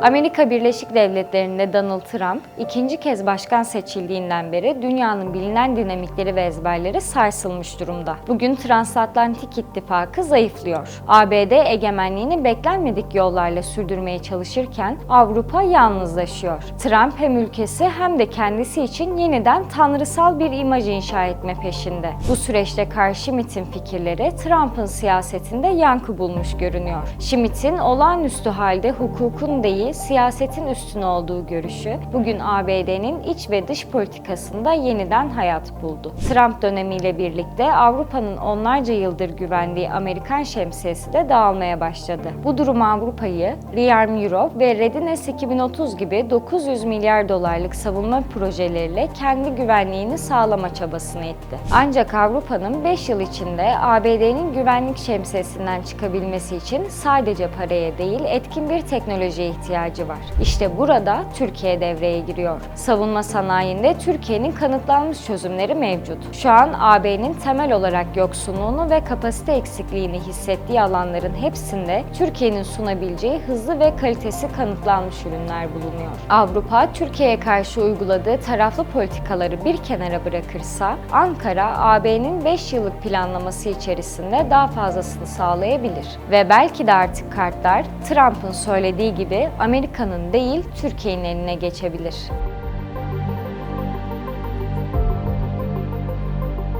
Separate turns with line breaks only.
Amerika Birleşik Devletleri'nde Donald Trump ikinci kez başkan seçildiğinden beri dünyanın bilinen dinamikleri ve ezberleri sarsılmış durumda. Bugün Transatlantik İttifakı zayıflıyor. ABD egemenliğini beklenmedik yollarla sürdürmeye çalışırken Avrupa yalnızlaşıyor. Trump hem ülkesi hem de kendisi için yeniden tanrısal bir imaj inşa etme peşinde. Bu süreçte Carl Schmitt'in fikirleri Trump'ın siyasetinde yankı bulmuş görünüyor. Schmitt'in olağanüstü halde hukukun değil siyasetin üstün olduğu görüşü bugün ABD'nin iç ve dış politikasında yeniden hayat buldu. Trump dönemiyle birlikte Avrupa'nın onlarca yıldır güvendiği Amerikan şemsiyesi de dağılmaya başladı. Bu durum Avrupa'yı Rearm Europe ve Readiness 2030 gibi 900 milyar dolarlık savunma projeleriyle kendi güvenliğini sağlama çabasını etti. Ancak Avrupa'nın 5 yıl içinde ABD'nin güvenlik şemsiyesinden çıkabilmesi için sadece paraya değil etkin bir teknolojiye ihtiyacı var. İşte burada Türkiye devreye giriyor. Savunma sanayinde Türkiye'nin kanıtlanmış çözümleri mevcut. Şu an AB'nin temel olarak yoksunluğunu ve kapasite eksikliğini hissettiği alanların hepsinde Türkiye'nin sunabileceği hızlı ve kalitesi kanıtlanmış ürünler bulunuyor. Avrupa, Türkiye'ye karşı uyguladığı taraflı politikaları bir kenara bırakırsa, Ankara, AB'nin 5 yıllık planlaması içerisinde daha fazlasını sağlayabilir. Ve belki de artık kartlar Trump'ın söylediği gibi Amerika'nın değil Türkiye'nin eline geçebilir.